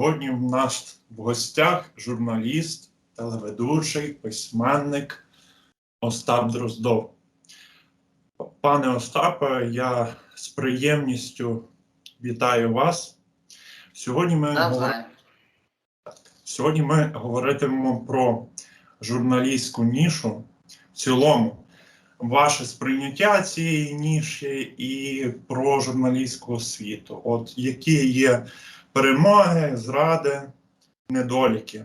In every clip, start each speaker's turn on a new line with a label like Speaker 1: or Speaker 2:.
Speaker 1: Сьогодні в нас в гостях журналіст, телеведучий, письменник Остап Дроздов. Пане Остапе, я з приємністю вітаю вас. Сьогодні ми, говор- Сьогодні ми говоритимемо про журналістську нішу в цілому, ваше сприйняття цієї ніші і про журналістську освіту. От які є перемоги, зради, недоліки.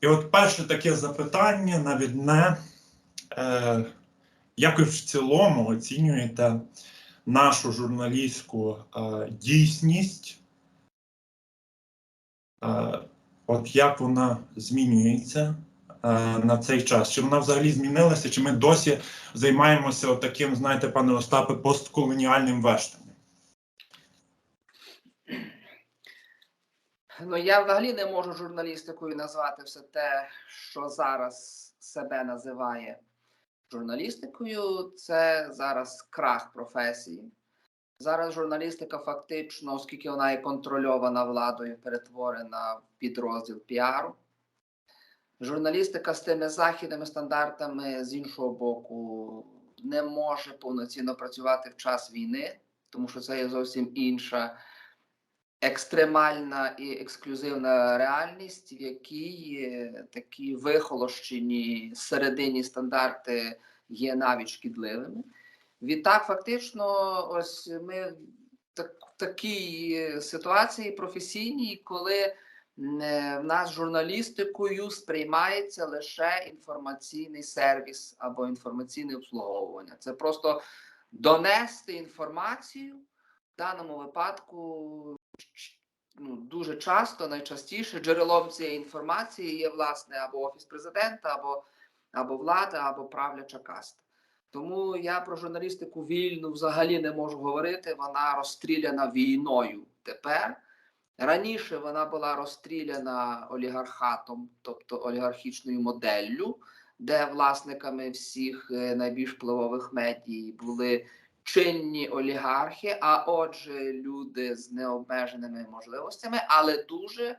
Speaker 1: І от перше таке запитання навідне. Е, як ви в цілому оцінюєте нашу журналістську е, дійсність? Е, от як вона змінюється е, на цей час? Чи вона взагалі змінилася, чи ми досі займаємося таким, знаєте, пане Остапе, постколоніальним вештанням?
Speaker 2: Ну я взагалі не можу журналістикою назвати все те, що зараз себе називає журналістикою. Це зараз крах професії. Зараз журналістика фактично, оскільки вона є контрольована владою, перетворена в підрозділ піару. Журналістика з тими західними стандартами з іншого боку не може повноцінно працювати в час війни, тому що це є зовсім інша екстремальна і ексклюзивна реальність, в якій е, такі вихолощені середині стандарти є навіть шкідливими. Відтак, фактично, ось ми так, в такій е, ситуації професійній, коли е, в нас журналістикою сприймається лише інформаційний сервіс або інформаційне обслуговування. Це просто донести інформацію в даному випадку ну, дуже часто, найчастіше джерелом цієї інформації є власне або офіс президента, або, або влада, або правляча каста. Тому я про журналістику вільну взагалі не можу говорити. Вона розстріляна війною тепер. Раніше вона була розстріляна олігархатом, тобто олігархічною моделлю, де власниками всіх е, найбільш впливових медій були чинні олігархи, а отже, люди з необмеженими можливостями, але дуже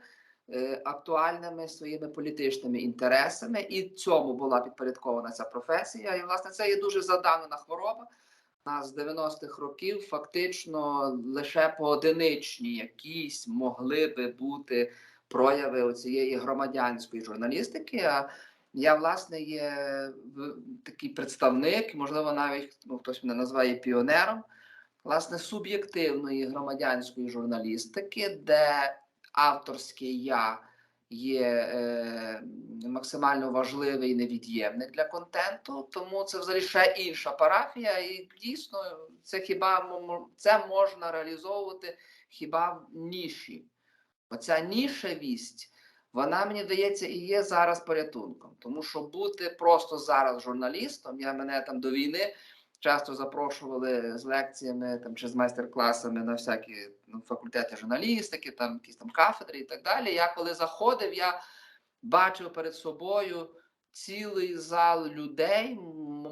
Speaker 2: е, актуальними своїми політичними інтересами, і цьому була підпорядкована ця професія. І власне це є дуже заданена хвороба. Нас з 90-х років фактично лише поодиничні якісь могли би бути прояви цієї громадянської журналістики. А я, власне, є такий представник, можливо, навіть ну, хтось мене називає піонером, власне, суб'єктивної громадянської журналістики, де авторське я є е, максимально важливий і невід'ємний для контенту. Тому це взагалі ще інша парафія, і дійсно це хіба це можна реалізовувати хіба в ніші. Оця нішевість вона мені здається і є зараз порятунком, тому що бути просто зараз журналістом, я мене там до війни часто запрошували з лекціями там чи з майстер-класами на всякі ну, факультети журналістики, там якісь там кафедри і так далі. Я коли заходив, я бачив перед собою цілий зал людей,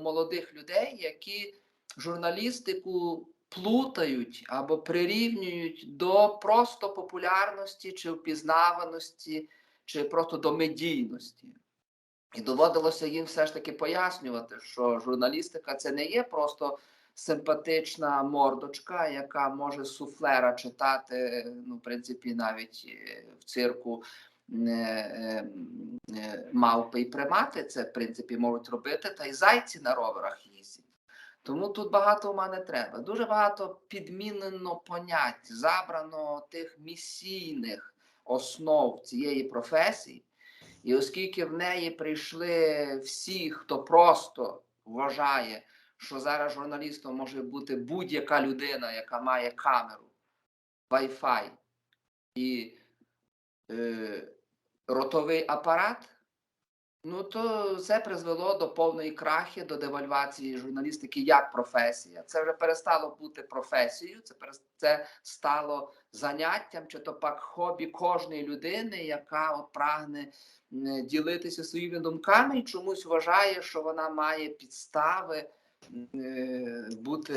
Speaker 2: молодих людей, які журналістику плутають або прирівнюють до просто популярності чи впізнаваності чи просто до медійності. І доводилося їм все ж таки пояснювати, що журналістика це не є просто симпатична мордочка, яка може суфлера читати, ну, в принципі, навіть е, в цирку е, е, мавпи і примати це, в принципі, можуть робити, та й зайці на роверах їздять. Тому тут багато ума не треба. Дуже багато підмінено понять, забрано тих місійних основ цієї професії. І оскільки в неї прийшли всі, хто просто вважає, що зараз журналістом може бути будь-яка людина, яка має камеру, Wi-Fi і е, ротовий апарат, ну то це призвело до повної крахи, до девальвації журналістики як професія. Це вже перестало бути професією, це це стало заняттям чи то пак хобі кожної людини, яка от прагне ділитися своїми думками і чомусь вважає, що вона має підстави е, бути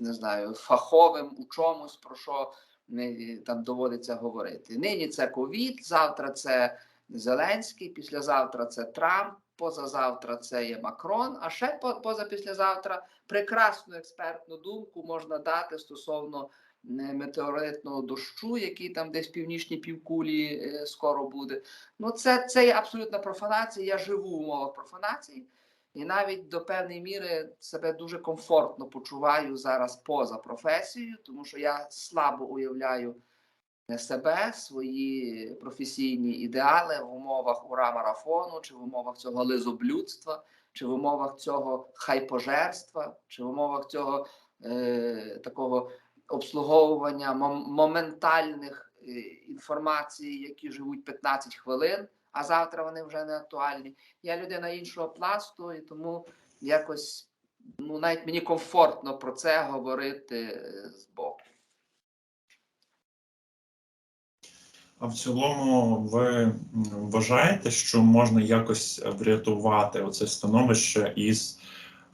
Speaker 2: не знаю, фаховим у чомусь, про що не, там доводиться говорити. Нині це ковід, завтра це Зеленський, післязавтра це Трамп, позазавтра це є Макрон, а ще по- позапіслязавтра прекрасну експертну думку можна дати стосовно е, метеоритного дощу, який там десь в північній півкулі е, скоро буде. Ну, це, це є абсолютна профанація. Я живу в умовах профанації, і навіть до певної міри себе дуже комфортно почуваю зараз поза професією, тому що я слабо уявляю себе, свої професійні ідеали в умовах ура-марафону, чи в умовах цього лизоблюдства, чи в умовах цього хайпожерства, чи в умовах цього е, такого обслуговування моментальних е, інформацій, які живуть 15 хвилин, а завтра вони вже не актуальні. Я людина іншого пласту, і тому якось ну навіть мені комфортно про це говорити е, збоку.
Speaker 1: А в цілому, ви вважаєте, що можна якось врятувати оце становище із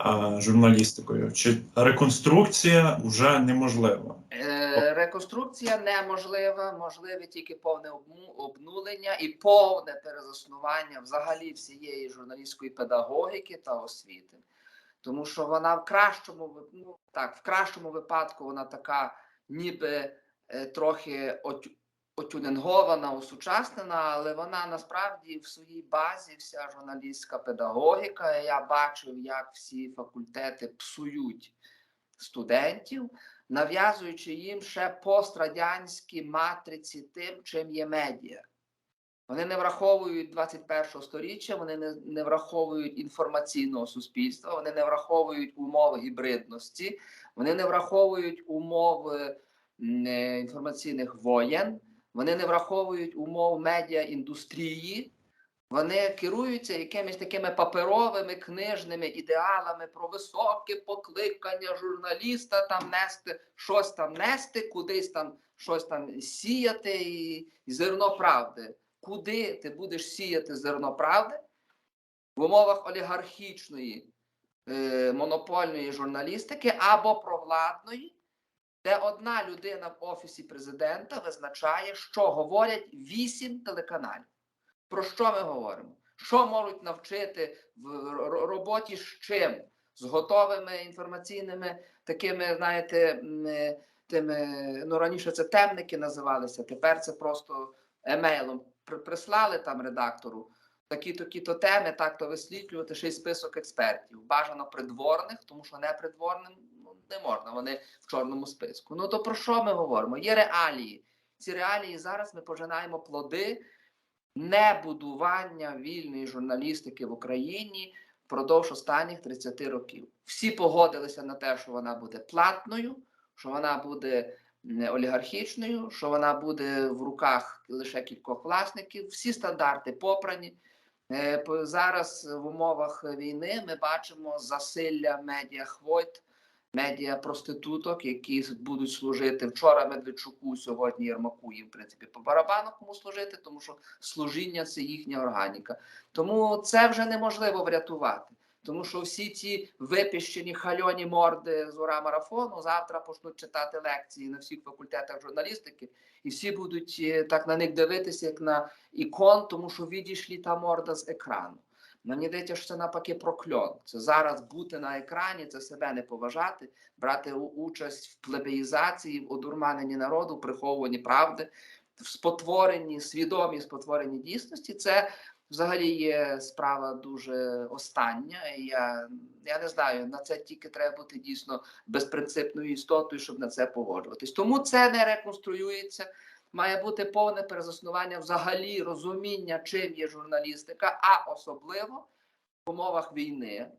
Speaker 1: е, журналістикою? Чи реконструкція вже неможлива?
Speaker 2: Е, Реконструкція неможлива, можливе тільки повне обнулення і повне перезаснування взагалі всієї журналістської педагогіки та освіти. Тому що вона в кращому ну, так, в кращому випадку вона така, ніби е, трохи отю- отюнингована, осучаснена, але вона насправді в своїй базі вся журналістська педагогіка. Я бачив, як всі факультети псують студентів нав'язуючи їм ще пострадянські матриці тим, чим є медіа. Вони не враховують 21 сторіччя, вони не, не враховують інформаційного суспільства, вони не враховують умови гібридності, вони не враховують умови е, інформаційних воєн, вони не враховують умов медіаіндустрії, вони керуються якимись такими паперовими книжними ідеалами про високе покликання журналіста там нести щось там нести, кудись там щось там сіяти і, і зерно правди. Куди ти будеш сіяти зерно правди в умовах олігархічної е, монопольної журналістики або провладної, де одна людина в офісі президента визначає, що говорять вісім телеканалів. Про що ми говоримо? Що можуть навчити в роботі з чим? З готовими інформаційними такими, знаєте, е, тими, ну раніше це темники називалися, тепер це просто емейлом прислали там редактору такі-то теми, так-то висвітлювати, ще й список експертів. Бажано придворних, тому що не придворним не можна, вони в чорному списку. Ну то про що ми говоримо? Є реалії. Ці реалії зараз ми пожинаємо плоди небудування вільної журналістики в Україні впродовж останніх 30 років. Всі погодилися на те, що вона буде платною, що вона буде олігархічною, що вона буде в руках лише кількох власників. Всі стандарти попрані. Е, Зараз в умовах війни ми бачимо засилля медіахвойт, медіа проституток, які будуть служити вчора Медведчуку, сьогодні Єрмаку, їм в принципі по барабану кому служити, тому що служіння це їхня органіка. Тому це вже неможливо врятувати. Тому що всі ці випіщені хальоні морди з ура марафону завтра почнуть читати лекції на всіх факультетах журналістики, і всі будуть е, так на них дивитися, як на ікон, тому що відійшли та морда з екрану. Мені здається, що це навпаки прокльон. Це зараз бути на екрані, це себе не поважати, брати участь в плебеїзації, в одурманенні народу, приховуванні правди, в спотворенні, свідомі спотворенні дійсності. Це взагалі є справа дуже остання. Я, я не знаю, на це тільки треба бути дійсно безпринципною істотою, щоб на це погоджуватись. Тому це не реконструюється. Має бути повне перезаснування взагалі розуміння, чим є журналістика, а особливо в умовах війни.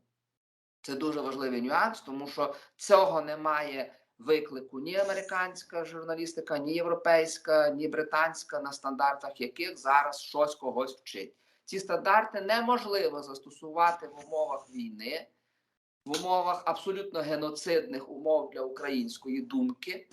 Speaker 2: Це дуже важливий нюанс, тому що цього немає виклику ні американська журналістика, ні європейська, ні британська, на стандартах яких зараз щось когось вчить. Ці стандарти неможливо застосувати в умовах війни, в умовах абсолютно геноцидних умов для української думки.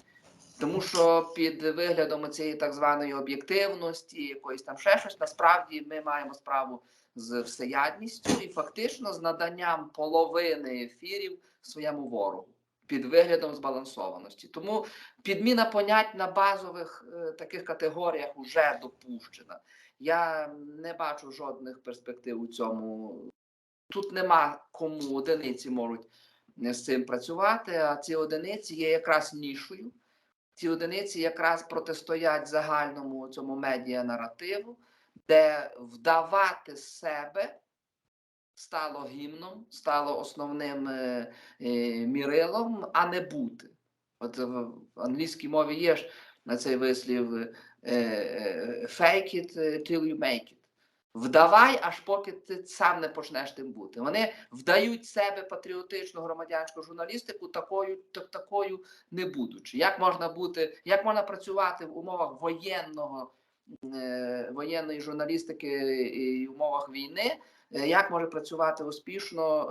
Speaker 2: Тому що під виглядом цієї так званої об'єктивності, якоїсь там ще щось, насправді ми маємо справу з всеядністю і фактично з наданням половини ефірів своєму ворогу. під виглядом збалансованості. Тому підміна понять на базових е, таких категоріях вже допущена. Я не бачу жодних перспектив у цьому. Тут нема кому одиниці можуть з цим працювати, а ці одиниці є якраз нішою. Ці одиниці якраз протистоять загальному цьому медіа-наративу, де вдавати себе стало гімном, стало основним е, е, мірилом, а не бути. От в англійській мові є ж на цей вислів е, е, fake it till you make it. Вдавай, аж поки ти сам не почнеш тим бути. Вони вдають себе патріотичну громадянську журналістику такою, так, такою не будучи. Як можна бути, як можна працювати в умовах воєнного, е, воєнної журналістики і умовах війни? Е, Як може працювати успішно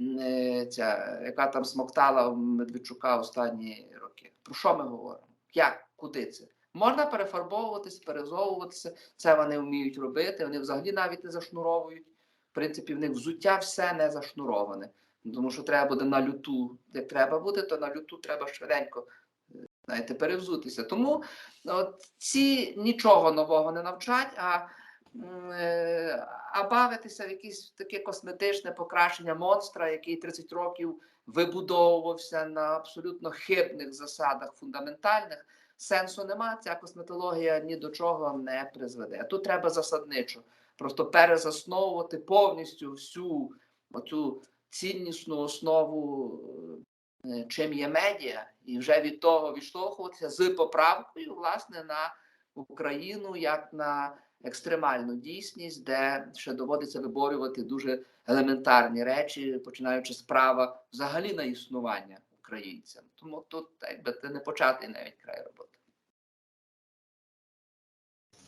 Speaker 2: е, е, ця, яка там смоктала Медведчука останні роки? Про що ми говоримо? Як? Куди це? Можна перефарбовуватись, перезовуватися. Це вони вміють робити. Вони взагалі навіть не зашнуровують. В принципі, в них взуття все не зашнуроване. Тому що треба буде на люту, як треба буде, то на люту треба швиденько е, знаєте, перевзутися. Тому от, ці нічого нового не навчать, а, е, а бавитися в якесь таке косметичне покращення монстра, який 30 років вибудовувався на абсолютно хибних засадах фундаментальних. Сенсу нема, ця косметологія ні до чого не призведе. Тут треба засадничо, просто перезасновувати повністю всю оцю ціннісну основу, е, чим є медіа, і вже від того відштовхуватися з поправкою, власне, на Україну як на екстремальну дійсність, де ще доводиться виборювати дуже елементарні речі, починаючи з права взагалі на існування українцям. Тому тут якби це не початий навіть край роботи.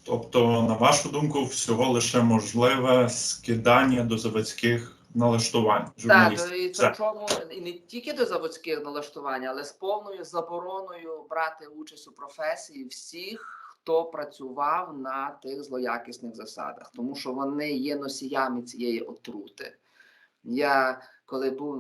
Speaker 1: Тобто, на вашу думку, всього лише можливе скидання до заводських налаштувань
Speaker 2: Так,
Speaker 1: журналістів.
Speaker 2: і
Speaker 1: Це.
Speaker 2: причому і не тільки до заводських налаштувань, але з повною забороною брати участь у професії всіх, хто працював на тих злоякісних засадах, тому що вони є носіями цієї отрути. Я коли був,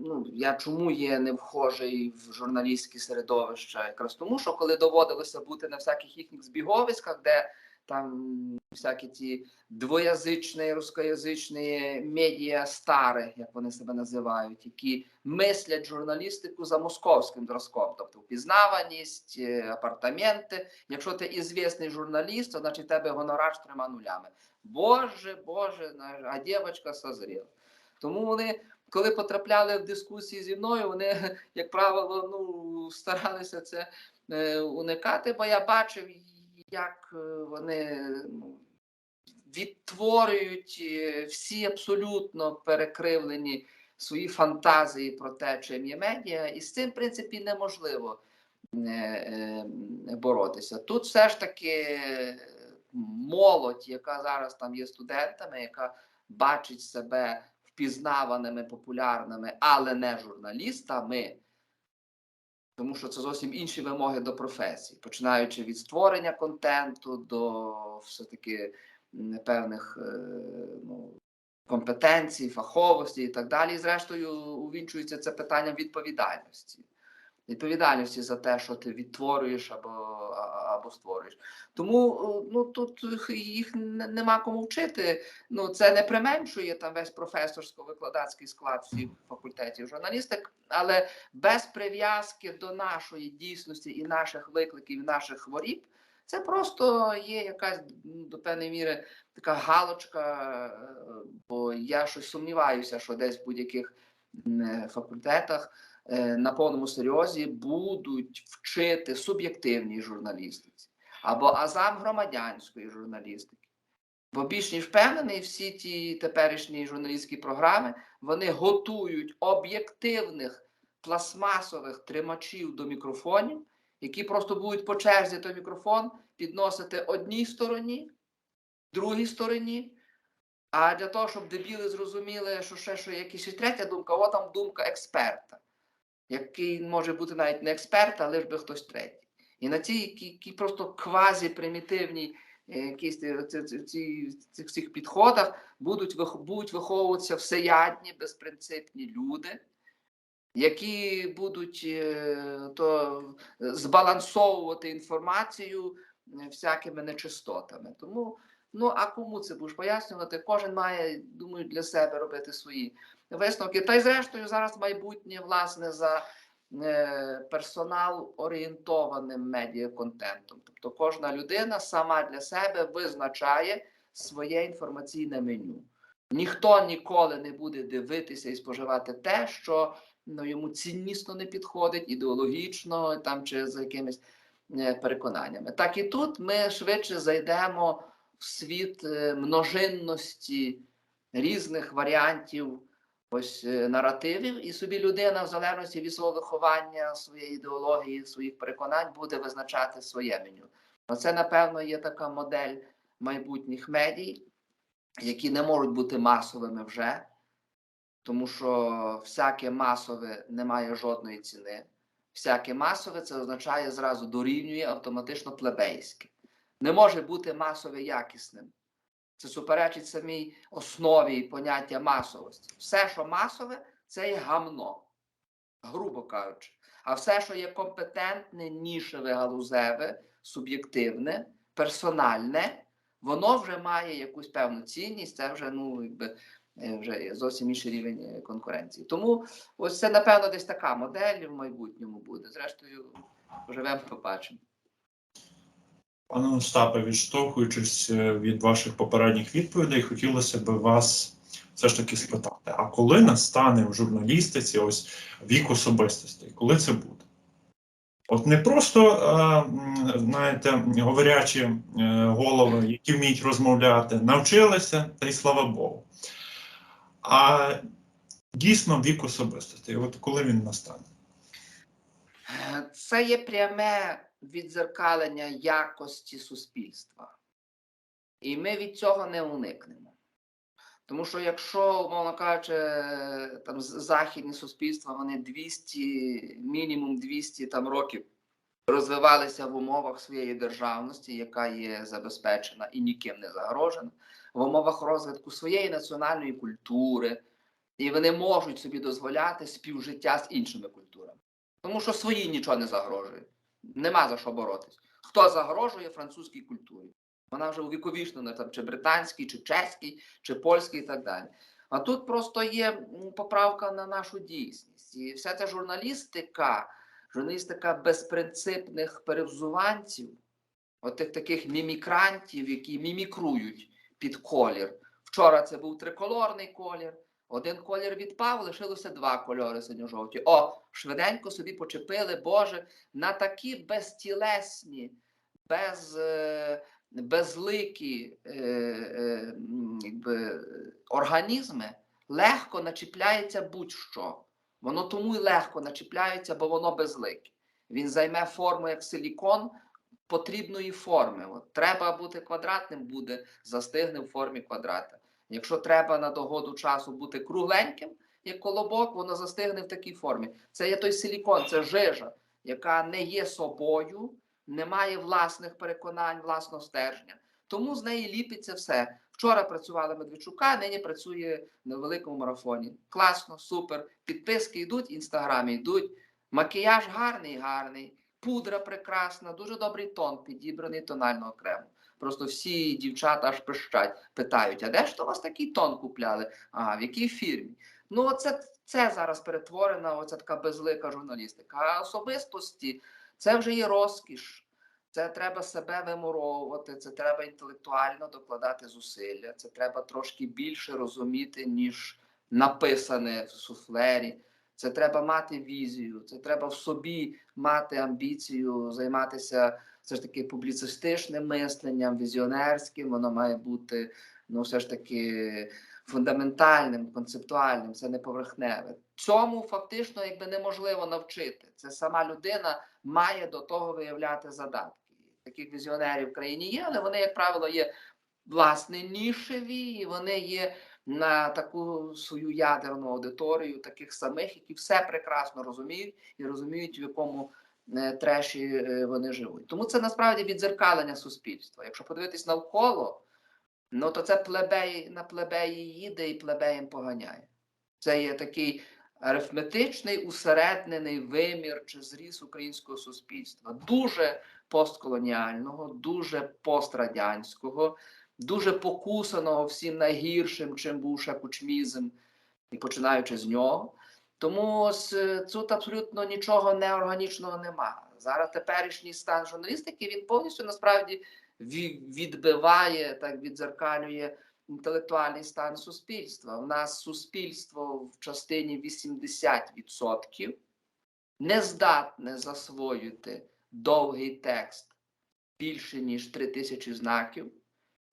Speaker 2: ну я чому є не вхожий в журналістське середовище? Якраз тому, що коли доводилося бути на всяких їхніх збіговиськах, де там всякі ті двоязичні, рускоязичні медіа стари, як вони себе називають, які мислять журналістику за московським зразком, тобто впізнаваність, е, апартаменти. Якщо ти ізвісний журналіст, то значить тебе гонорар з трьома нулями. Боже, Боже, а дівчинка созріла. Тому вони, коли потрапляли в дискусії зі мною, вони, як правило, ну, старалися це е, уникати, бо я бачив, як е, вони ну, відтворюють е, всі абсолютно перекривлені свої фантазії про те, чим є медіа, і з цим, в принципі, неможливо боротися. Тут все ж таки молодь, яка зараз там є студентами, яка бачить себе впізнаваними, популярними, але не журналістами. Тому що це зовсім інші вимоги до професії, починаючи від створення контенту до все-таки певних е, ну, компетенцій, фаховості і так далі. І зрештою увінчується це питанням відповідальності. Відповідальності за те, що ти відтворюєш або, або створюєш. Тому е, ну, тут їх нема кому вчити. Ну, це не применшує там весь професорсько-викладацький склад всіх факультетів журналістик, але без прив'язки до нашої дійсності і наших викликів, і наших хворіб, це просто є якась до певної міри така галочка, е, бо я щось сумніваюся, що десь в будь-яких е, факультетах на повному серйозі будуть вчити суб'єктивній журналістиці або азам громадянської журналістики. Бо більш ніж впевнений, всі ті теперішні журналістські програми вони готують об'єктивних пластмасових тримачів до мікрофонів, які просто будуть по черзі той мікрофон підносити одній стороні, другій стороні. А для того, щоб дебіли зрозуміли, що ще що якась ще третя думка, от там думка експерта, який може бути навіть не експерт, а лиш би хтось третій. І на цій які, просто квазі-примітивній е, ці, ці, цих підходах будуть, будуть виховуватися всеядні, безпринципні люди, які будуть е, то збалансовувати інформацію е, всякими нечистотами. Тому, ну а кому це будеш пояснювати? Кожен має, думаю, для себе робити свої висновки. Та й зрештою зараз майбутнє власне за е, персонал орієнтованим медіаконтентом. Тобто кожна людина сама для себе визначає своє інформаційне меню. Ніхто ніколи не буде дивитися і споживати те, що ну, йому ціннісно не підходить, ідеологічно там чи за якимись е, переконаннями. Так і тут ми швидше зайдемо в світ е, множинності різних варіантів ось е, наративів, і собі людина, в залежності від свого виховання, своєї ідеології, своїх переконань, буде визначати своє меню. Оце, напевно, є така модель майбутніх медій, які не можуть бути масовими вже, тому що всяке масове не має жодної ціни. Всяке масове це означає зразу дорівнює автоматично плебейське. Не може бути масове якісним. Це суперечить самій основі поняття масовості. Все, що масове, це є гамно, грубо кажучи. А все, що є компетентне, нішеве, галузеве, суб'єктивне, персональне, воно вже має якусь певну цінність, це вже ну, якби, е, вже зовсім інший рівень е, конкуренції. Тому ось це, напевно, десь така модель в майбутньому буде. Зрештою, живемо, побачимо.
Speaker 1: Пане Остапе, відштовхуючись е, від ваших попередніх відповідей, хотілося б вас все ж таки спитати: а коли настане в журналістиці ось вік особистостей? Коли це буде? От не просто, е, знаєте, говорячі е, голови, які вміють розмовляти, навчилися, та й слава Богу. А дійсно вік особистостей. От коли він настане?
Speaker 2: Це є пряме віддзеркалення якості суспільства. І ми від цього не уникнемо. Тому що якщо, умовно кажучи, там західні суспільства, вони 200, мінімум 200 там, років розвивалися в умовах своєї державності, яка є забезпечена і ніким не загрожена, в умовах розвитку своєї національної культури, і вони можуть собі дозволяти співжиття з іншими культурами. Тому що свої нічого не загрожує. Нема за що боротись. Хто загрожує французькій культурі? Вона вже увіковічнена там, чи британській, чи чеській, чи польській і так далі. А тут просто є поправка на нашу дійсність. І вся ця журналістика, журналістика безпринципних перевзуванців, отих таких мімікрантів, які мімікрують під колір. Вчора це був триколорний колір, один колір відпав, лишилося два кольори синьо-жовті. О, швиденько собі почепили, Боже, на такі безтілесні, без, е, безликі е, е, якби, організми легко начіпляється будь-що. Воно тому й легко начіпляється, бо воно безлике. Він займе форму як силікон потрібної форми. От, треба бути квадратним, буде застигне в формі квадрата. Якщо треба на догоду часу бути кругленьким, як колобок, воно застигне в такій формі. Це є той силікон, це жижа, яка не є собою, не має власних переконань, власного стержня. Тому з неї ліпиться все. Вчора працювала Медведчука, нині працює на великому марафоні. Класно, супер. Підписки йдуть, інстаграмі йдуть. Макіяж гарний, гарний, пудра прекрасна, дуже добрий тон, підібраний тонально окремо. Просто всі дівчата аж пищать, питають: а де ж то вас такий тон купляли? А в якій фірмі? Ну, оце це зараз перетворена, оця така безлика журналістика. А особистості це вже є розкіш. Це треба себе вимуровувати, це треба інтелектуально докладати зусилля, це треба трошки більше розуміти, ніж написане в суфлері. Це треба мати візію, це треба в собі мати амбіцію, займатися все ж таки публіцистичним мисленням, візіонерським. Воно має бути ну, все ж таки фундаментальним, концептуальним, це не поверхневе. Цьому фактично якби неможливо навчити. Це сама людина має до того виявляти задатки. Таких візіонерів в країні є, але вони, як правило, є власне нішеві, і вони є на таку свою ядерну аудиторію, таких самих, які все прекрасно розуміють і розуміють, в якому треші е, вони живуть. Тому це насправді відзеркалення суспільства. Якщо подивитись навколо, ну то це плебей на плебеї їде і плебеєм поганяє. Це є такий арифметичний усереднений вимір чи зріс українського суспільства, дуже постколоніального, дуже пострадянського, дуже покусаного всім найгіршим, чим був ще кучмізм, і починаючи з нього. Тому тут абсолютно нічого неорганічного нема. Зараз теперішній стан журналістики він повністю насправді відбиває, так відзеркалює інтелектуальний стан суспільства. У нас суспільство в частині 80% не здатне засвоїти довгий текст більше ніж 3000 знаків,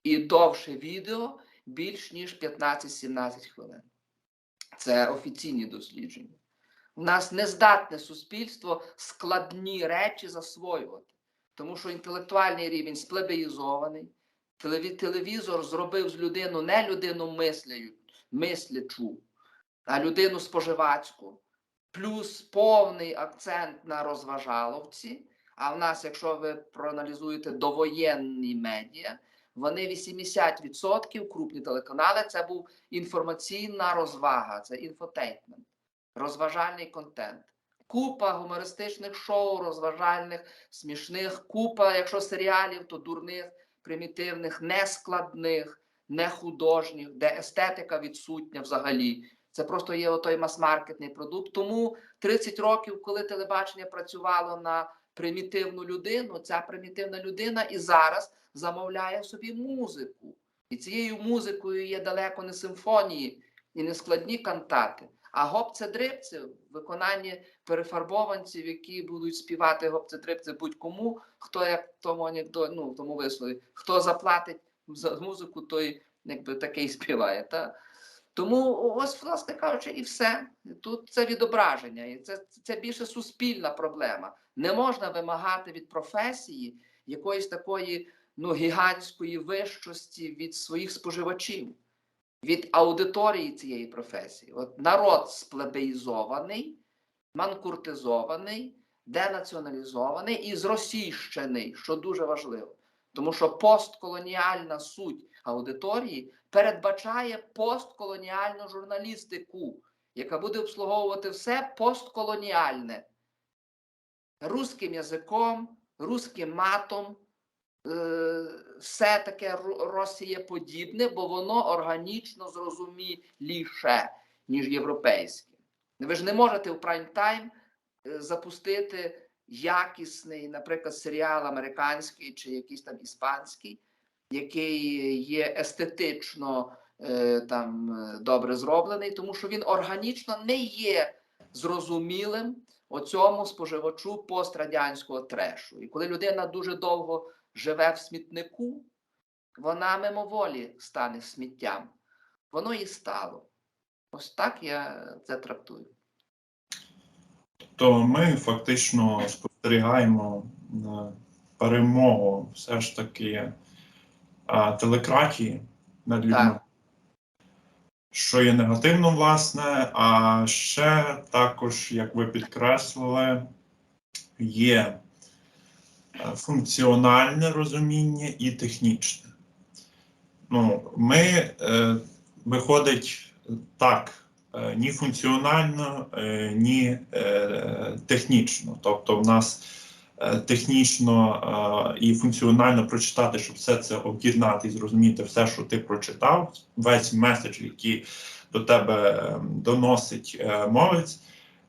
Speaker 2: і довше відео більш ніж 15-17 хвилин. Це офіційні дослідження. У нас не здатне суспільство складні речі засвоювати, тому що інтелектуальний рівень сплебеїзований. Телевізор зробив з людину не людину мислею, мислячу, а людину споживацьку, плюс повний акцент на розважаловці. А в нас, якщо ви проаналізуєте довоєнні медіа, вони 80% крупні телеканали це був інформаційна розвага, це інфотеймент, розважальний контент. Купа гумористичних шоу, розважальних, смішних, купа, якщо серіалів, то дурних, примітивних, нескладних, не художніх, де естетика відсутня взагалі. Це просто є отой мас-маркетний продукт. Тому 30 років, коли телебачення працювало на примітивну людину, ця примітивна людина і зараз замовляє собі музику. І цією музикою є далеко не симфонії і не складні кантати, а гопце-дрипці в виконанні перефарбованців, які будуть співати гопце-дрипці будь-кому, хто як тому анекдо, ну, тому вислові, хто заплатить за музику, той якби такий співає. Та? Тому ось, власне кажучи, і все. Тут це відображення, і це, це більше суспільна проблема. Не можна вимагати від професії якоїсь такої ну, гігантської вищості від своїх споживачів, від аудиторії цієї професії. От народ сплебеїзований, манкуртизований, денаціоналізований і зросійщений, що дуже важливо. Тому що постколоніальна суть аудиторії передбачає постколоніальну журналістику, яка буде обслуговувати все постколоніальне русським язиком, русським матом, е, все таке росієподібне, бо воно органічно зрозуміліше, ніж європейське. Ви ж не можете в прайм-тайм е, запустити якісний, наприклад, серіал американський чи якийсь там іспанський, який є естетично е, там е, добре зроблений, тому що він органічно не є зрозумілим оцьому споживачу пострадянського трешу. І коли людина дуже довго живе в смітнику, вона мимоволі стане сміттям. Воно і стало. Ось так я це трактую.
Speaker 1: То ми фактично спостерігаємо перемогу все ж таки телекратії над людьми.
Speaker 2: Так.
Speaker 1: Що є негативно, власне, а ще також, як ви підкреслили, є е, функціональне розуміння і технічне. Ну, ми е, виходить так, е, ні функціонально, е, ні е, технічно. Тобто, в нас технічно е, і функціонально прочитати, щоб все це об'єднати і зрозуміти все, що ти прочитав, весь меседж, який до тебе е, доносить е, мовець,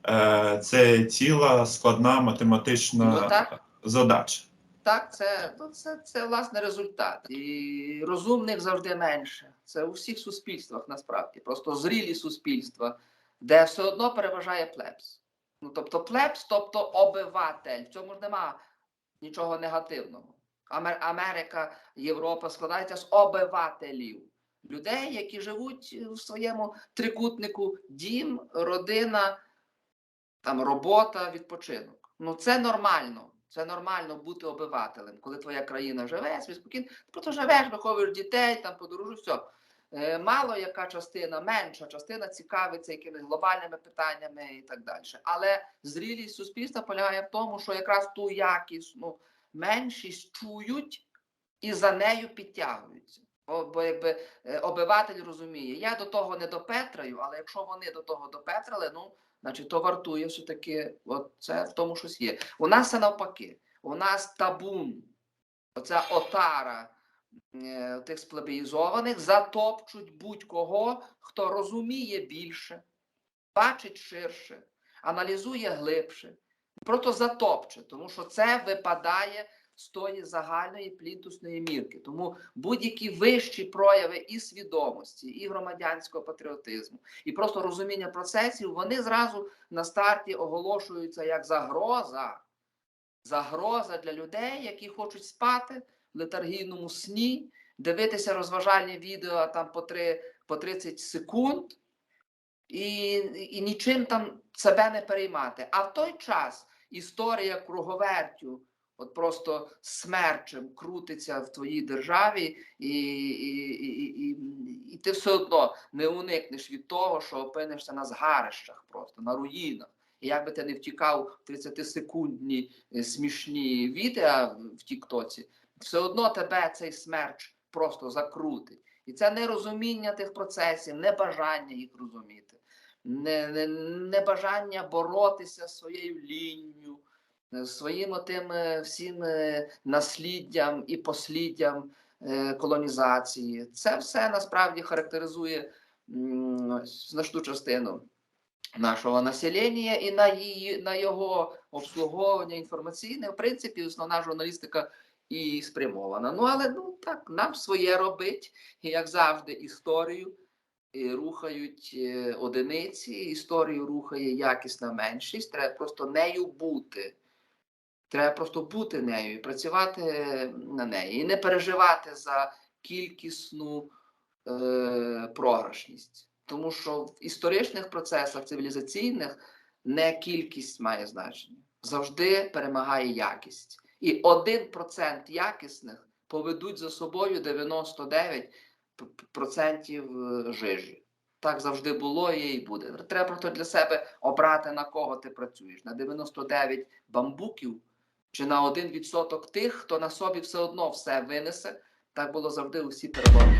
Speaker 1: е, це ціла складна математична
Speaker 2: Ну, так.
Speaker 1: задача.
Speaker 2: Так, це, ну, це, це власне результат. І розумних завжди менше. Це у всіх суспільствах насправді. Просто зрілі суспільства, де все одно переважає плебс. Ну, тобто плебс, тобто обиватель. В цьому ж нема нічого негативного. Америка, Європа складається з обивателів. Людей, які живуть в своєму трикутнику дім, родина, там робота, відпочинок. Ну це нормально. Це нормально бути обивателем, коли твоя країна живе, собі спокійно, ти просто живеш, виховуєш дітей, там подорожуєш, все. Е, Мало яка частина, менша частина цікавиться якимись глобальними питаннями і так далі. Але зрілість суспільства полягає в тому, що якраз ту якісну меншість чують і за нею підтягуються. Бо, якби е, обиватель розуміє, я до того не допетраю, але якщо вони до того допетрали, ну значить то вартує все таки. От це в тому щось є. У нас це навпаки. У нас табун, оця отара тих сплебеїзованих затопчуть будь-кого, хто розуміє більше, бачить ширше, аналізує глибше. Просто затопче, тому що це випадає з тої загальної плінтусної мірки. Тому будь-які вищі прояви і свідомості, і громадянського патріотизму, і просто розуміння процесів, вони зразу на старті оголошуються як загроза. Загроза для людей, які хочуть спати летаргійному сні, дивитися розважальні відео там по, 3, по 30 секунд і, і нічим там себе не переймати. А в той час історія круговертю, от просто смерчем крутиться в твоїй державі, і, і, і, і, і ти все одно не уникнеш від того, що опинишся на згарищах, просто на руїнах. І як би ти не втікав в 30-секундні е, смішні відео в Тіктоці, все одно тебе цей смерч просто закрутить. І це нерозуміння тих процесів, небажання їх розуміти, не, не, боротися з своєю лінню, своїм отим е, всім е, насліддям і посліддям е, колонізації. Це все насправді характеризує значну частину нашого населення і на її на його обслуговування інформаційне, в принципі, основна журналістика і спрямована. Ну але ну так нам своє робить, як завжди, історію рухають е, одиниці, історію рухає якісна меншість. Треба просто нею бути. Треба просто бути нею і працювати на неї, і не переживати за кількісну е, програшність. Тому що в історичних процесах цивілізаційних не кількість має значення. Завжди перемагає якість. І 1% якісних поведуть за собою 99% жижі. Так завжди було є і буде. Треба просто для себе обрати, на кого ти працюєш: на 99 бамбуків чи на 1% тих, хто на собі все одно все винесе. Так було завжди усі переломні.